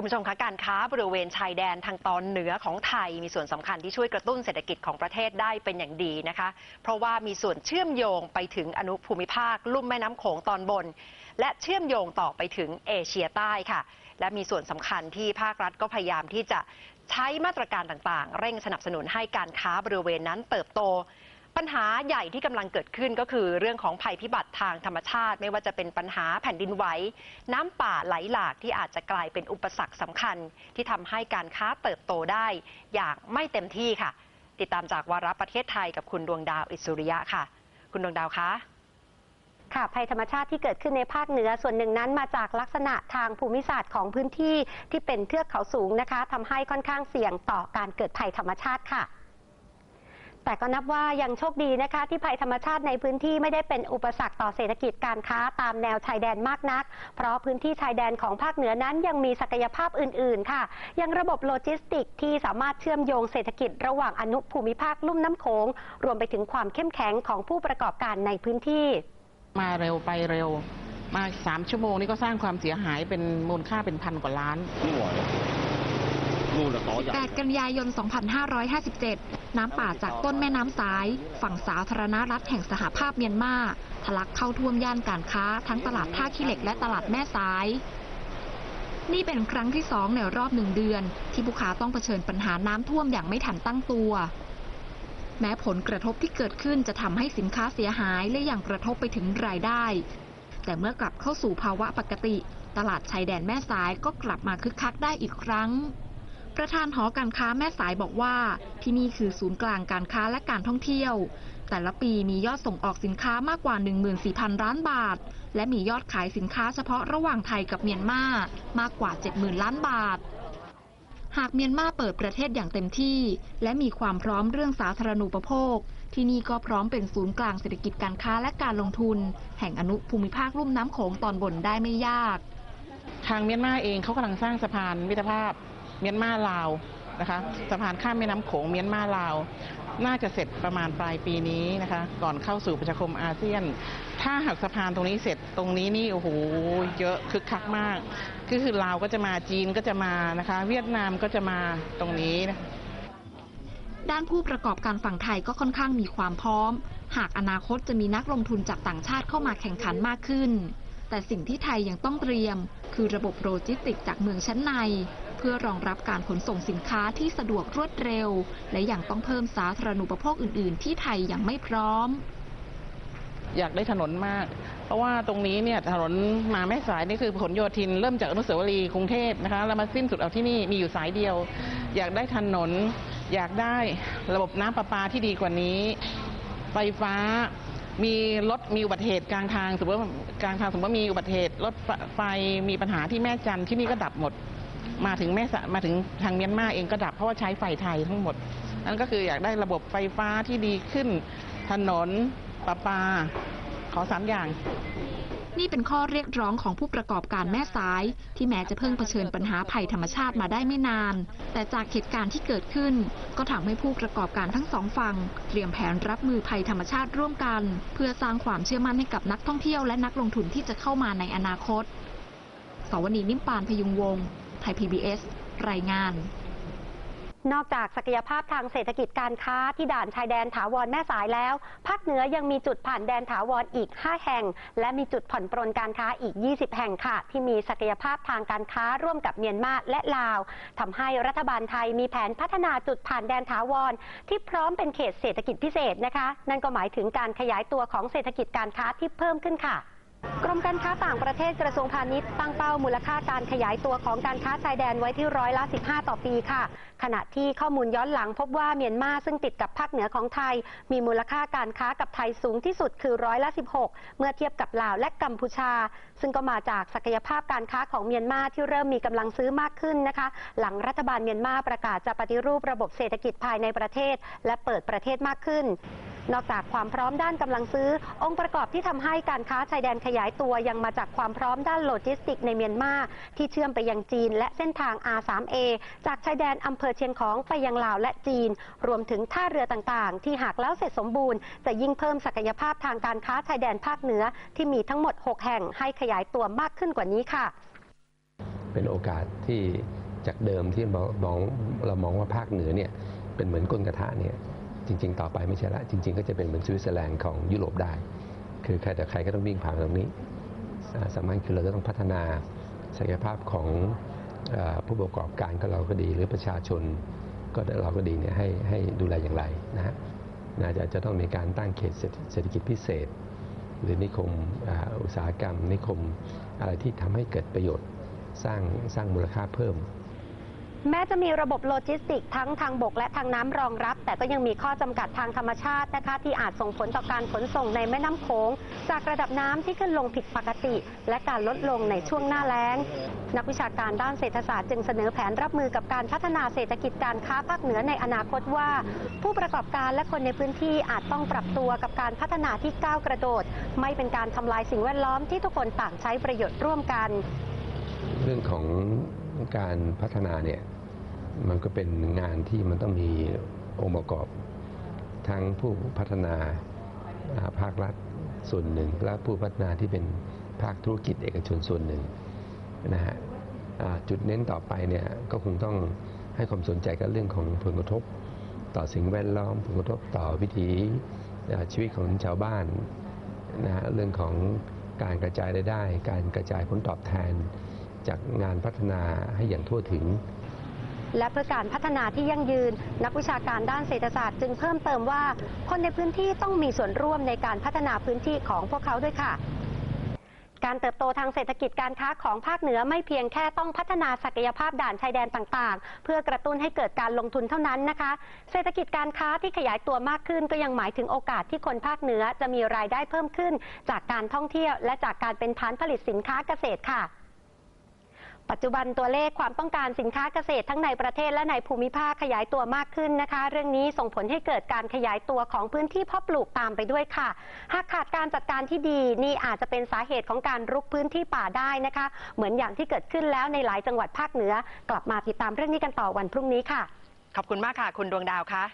คุณผู้ชมคะการค้าบริเวณชายแดนทางตอนเหนือของไทย มีส่วนสำคัญที่ช่วยกระตุ้นเศรษฐกิจของประเทศได้เป็นอย่างดีนะคะ เพราะว่ามีส่วนเชื่อมโยงไปถึงอนุภูมิภาค ลุ่มแม่น้ำโขงตอนบน และเชื่อมโยงต่อไปถึงเอเชียใต้ค่ะ และมีส่วนสำคัญที่ภาครัฐก็พยายามที่จะใช้มาตรการต่างๆ เร่งสนับสนุนให้การค้าบริเวณนั้นเติบโต ปัญหาใหญ่ที่กำลังเกิดขึ้นก็คือเรื่องของภัยพิบัติทางธรรมชาติ ไม่ว่าจะเป็นปัญหาแผ่นดินไหวน้ำป่าไหลหลากที่อาจจะกลายเป็นอุปสรรคสำคัญ ที่ทำให้การค้าเติบโตได้ อย่างไม่เต็มที่ค่ะ ติดตามจากวาระประเทศไทยกับคุณดวงดาวอิสุริยะค่ะ คุณดวงดาวคะค่ะภัยธรรมชาติที่เกิดขึ้นในภาคเหนือส่วนหนึ่งนั้นมาจากลักษณะทางภูมิศาสตร์ของพื้นที่ที่เป็นเทือกเขาสูงนะคะทำให้ค่อนข้างเสี่ยงต่อการเกิดภัยธรรมชาติค่ะ แต่ก็นับว่ายังโชคดีนะคะ ที่ภัยธรรมชาติในพื้นที่ไม่ได้เป็นอุปสรรคต่อเศรษฐกิจการค้าตามแนวชายแดนมากนัก เพราะพื้นที่ชายแดนของภาคเหนือนั้นยังมีศักยภาพอื่น ๆ ค่ะ ยังระบบโลจิสติกที่สามารถเชื่อมโยงเศรษฐกิจระหว่างอนุภูมิภาคลุ่มน้ำโขงรวมไปถึงความเข้มแข็งของผู้ประกอบการในพื้นที่ มาเร็วไปเร็ว มาสามชั่วโมงนี้ก็สร้างความเสียหายเป็นมูลค่าเป็นพันกว่าล้าน ไม่ไหวนู่นน่ะต่อใหญ่8กันยายน 2557 น้ำป่าจากต้นแม่น้ำสาย ฝั่งสาธารณรัฐแห่งสหภาพเมียนมาทะลักเข้าท่วมย่านการค้า ทั้งตลาดท่าขี้เหล็กและตลาดแม่สาย นี่เป็นครั้งที่สองในรอบหนึ่งเดือน ที่ผู้ค้าต้องเผชิญปัญหาน้ำท่วมอย่างไม่ทันตั้งตัว แม้ผลกระทบที่เกิดขึ้นจะทำให้สินค้าเสียหายและยังกระทบไปถึงรายได้ แต่เมื่อกลับเข้าสู่ภาวะปกติ ตลาดชายแดนแม่สายก็กลับมาคึกคักได้อีกครั้ง ประธานหอการค้าแม่สายบอกว่า ที่นี่คือศูนย์กลางการค้าและการท่องเที่ยว แต่ละปีมียอดส่งออกสินค้ามากกว่า 14,000 ล้านบาท และมียอดขายสินค้าเฉพาะระหว่างไทยกับเมียนมามากกว่า 70,000 ล้านบาทหากเมียนมาเปิดประเทศอย่างเต็มที่ และมีความพร้อมเรื่องสาธารณูปโภค ที่นี่ก็พร้อมเป็นศูนย์กลางเศรษฐกิจการค้าและการลงทุน แห่งอนุภูมิภาคลุ่มน้ำโขงตอนบนได้ไม่ยาก ทางเมียนมาเองเขากำลังสร้างสะพานมิตรภาพ เมียนมาลาวนะคะสะพานข้ามแม่น้ำโขงเมียนมาลาว น่าจะเสร็จประมาณปลายปีนี้นะคะ ก่อนเข้าสู่ประชาคมอาเซียน ถ้าหากสะพานตรงนี้เสร็จตรงนี้นี่โอ้โหเยอะคึกคักมาก ก็คือลาวก็จะมาจีนก็จะมานะคะ เวียดนามก็จะมาตรงนี้นะด้านผู้ประกอบการฝั่งไทยก็ค่อนข้างมีความพร้อม หากอนาคตจะมีนักลงทุนจากต่างชาติเข้ามาแข่งขันมากขึ้น แต่สิ่งที่ไทยยังต้องเตรียม คือระบบโลจิสติกจากเมืองชั้นใน เพื่อรองรับการขนส่งสินค้าที่สะดวกรวดเร็ว และยังต้องเพิ่มสาธารณูปโภคอื่น ๆ ที่ไทยยังไม่พร้อม อยากได้ถนนมาก เพราะว่าตรงนี้เนี่ยถนนมาแม่สายนี่คือผลโยธินเริ่มจากอนุสาวรีย์กรุงเทพนะคะแล้วมาสิ้นสุดเอาที่นี่มีอยู่สายเดียว อยากได้ถนน อยากได้ระบบน้ำประปาที่ดีกว่านี้ ไฟฟ้ามีรถมีอุบัติเหตุกลางทางสมมติว่ากลางทางสมมติว่ามีอุบัติเหตุรถไฟมีปัญหาที่แม่จันที่นี่ก็ดับหมด มาถึงแม่สะมาถึงทางเมียนมาเองก็ดับเพราะว่าใช้ไฟไทยทั้งหมด นั่นก็คืออยากได้ระบบไฟฟ้าที่ดีขึ้น ถนนประปา ขอสามอย่างนี่เป็นข้อเรียกร้องของผู้ประกอบการแม่สาย ที่แม้จะเพิ่งเผชิญปัญหาภัยธรรมชาติมาได้ไม่นาน แต่จากเหตุการณ์ที่เกิดขึ้น ก็ทำให้ผู้ประกอบการทั้งสองฝั่งเตรียมแผนรับมือภัยธรรมชาติร่วมกัน เพื่อสร้างความเชื่อมั่นให้กับนักท่องเที่ยวและนักลงทุนที่จะเข้ามาในอนาคต สวนีนิมปานพยุงวงศ์ไทย PBS รายงานนอกจากศักยภาพทางเศรษฐกิจการค้าที่ด่านชายแดนถาวรแม่สายแล้ว ภาคเหนือยังมีจุดผ่านแดนถาวรอีก 5 แห่ง และมีจุดผ่อนปรนการค้าอีก 20 แห่งค่ะ ที่มีศักยภาพทางการค้าร่วมกับเมียนมาและลาวทำให้รัฐบาลไทยมีแผนพัฒนาจุดผ่านแดนถาวร ที่พร้อมเป็นเขตเศรษฐกิจพิเศษนะคะ นั่นก็หมายถึงการขยายตัวของเศรษฐกิจการค้าที่เพิ่มขึ้นค่ะ กรมการค้าต่างประเทศกระทรวงพาณิชย์ตั้งเป้ามูลค่าการขยายตัวของการค้าชายแดนไว้ที่ร้อยละ 15 ต่อปีค่ะ ขณะที่ข้อมูลย้อนหลังพบว่าเมียนมาซึ่งติดกับภาคเหนือของไทย มีมูลค่าการค้ากับไทยสูงที่สุดคือร้อยละ 16 เมื่อเทียบกับลาวและกัมพูชา ซึ่งก็มาจากศักยภาพการค้าของเมียนมาที่เริ่มมีกำลังซื้อมากขึ้นนะคะ หลังรัฐบาลเมียนมาประกาศจะปฏิรูประบบเศรษฐกิจภายในประเทศ และเปิดประเทศมากขึ้น นอกจากความพร้อมด้านกำลังซื้อ องค์ประกอบที่ทำให้การค้าชายแดนขยายตัวยังมาจากความพร้อมด้านโลจิสติกในเมียนมาที่เชื่อมไปยังจีน และเส้นทาง R3A จากชายแดนอำเภอเชียงของไปยังลาวและจีน รวมถึงท่าเรือต่างๆ ที่หากแล้วเสร็จสมบูรณ์จะยิ่งเพิ่มศักยภาพทางการค้าชายแดนภาคเหนือ ที่มีทั้งหมด 6 แห่งให้ขยายตัวมากขึ้นกว่านี้ค่ะ เป็นโอกาสที่จากเดิมที่มองเรามองว่าภาคเหนือเนี่ยเป็นเหมือนก้นกระทะเนี่ย จริง ๆ ต่อไปไม่ใช่ละจริง ๆ ก็จะเป็นเหมือนสวิตเซอร์แลนด์ของยุโรปได้ คือใครแต่ใครก็ต้องวิ่งผ่านตรงนี้อ่าสำคัญคือเราจะต้องพัฒนาศักยภาพของอผู้ประกอบการก็เราก็ดี หรือประชาชนก็เราก็ดีเนี่ยให้ให้ดูแลอย่างไรนะฮะน่าจะจะต้องมีการตั้งเขตเศรษฐกิจพิเศษ หรือนิคมอุตสาหกรรม นิคมอะไรที่ทำให้เกิดประโยชน์สร้างสร้างมูลค่าเพิ่ม แม้จะมีระบบโลจิสติกทั้งทางบกและทางน้ำรองรับ แต่ก็ยังมีข้อจำกัดทางธรรมชาตินะคะ ที่อาจส่งผลต่อการขนส่งในแม่น้ำโขงจากระดับน้ำที่ขึ้นลงผิดปกติ และการลดลงในช่วงหน้าแล้ง นักวิชาการด้านเศรษฐศาสตร์จึงเสนอแผนรับมือกับการพัฒนาเศรษฐกิจการค้าภาคเหนือในอนาคตว่า ผู้ประกอบการและคนในพื้นที่อาจต้องปรับตัวกับการพัฒนาที่ก้าวกระโดด ไม่เป็นการทำลายสิ่งแวดล้อมที่ทุกคนต่างใช้ประโยชน์ร่วมกัน เรื่องของการพัฒนาเนี่ยมันก็เป็นงานที่มันต้องมีองค์ประกอบ ทั้งผู้พัฒนาภาครัฐส่วนหนึ่ง และผู้พัฒนาที่เป็นภาคธุรกิจเอกชนส่วนหนึ่งนะฮะจุดเน้นต่อไปเนี่ยก็คงต้องให้ความสนใจกับเรื่องของผลกระทบ ต่อสิ่งแวดล้อมผลกระทบต่อวิถีชีวิตของชาวบ้านนะฮะเรื่องของการกระจายรายได้ การกระจายผลตอบแทน จากงานพัฒนาให้อย่างทั่วถึง และเพื่อการพัฒนาที่ยั่งยืน นักวิชาการด้านเศรษฐศาสตร์จึงเพิ่มเติมว่า คนในพื้นที่ต้องมีส่วนร่วมในการพัฒนาพื้นที่ของพวกเขาด้วยค่ะการเติบโตทางเศรษฐกิจการค้าของภาคเหนือไม่เพียงแค่ต้องพัฒนาศักยภาพด่านชายแดนต่างๆ เพื่อกระตุ้นให้เกิดการลงทุนเท่านั้นนะคะ เศรษฐกิจการค้าที่ขยายตัวมากขึ้นก็ยังหมายถึงโอกาสที่คนภาคเหนือจะมีรายได้เพิ่มขึ้น จากการท่องเที่ยวและจากการเป็นฐานผลิตสินค้าเกษตรค่ะ ปัจจุบันตัวเลขความต้องการสินค้าเกษตรทั้งในประเทศและในภูมิภาคขยายตัวมากขึ้นนะคะ เรื่องนี้ส่งผลให้เกิดการขยายตัวของพื้นที่เพาะปลูกตามไปด้วยค่ะ หากขาดการจัดการที่ดีนี่อาจจะเป็นสาเหตุของการรุกพื้นที่ป่าได้นะคะ เหมือนอย่างที่เกิดขึ้นแล้วในหลายจังหวัดภาคเหนือ กลับมาติดตามเรื่องนี้กันต่อวันพรุ่งนี้ค่ะ ขอบคุณมากค่ะ คุณดวงดาวคะ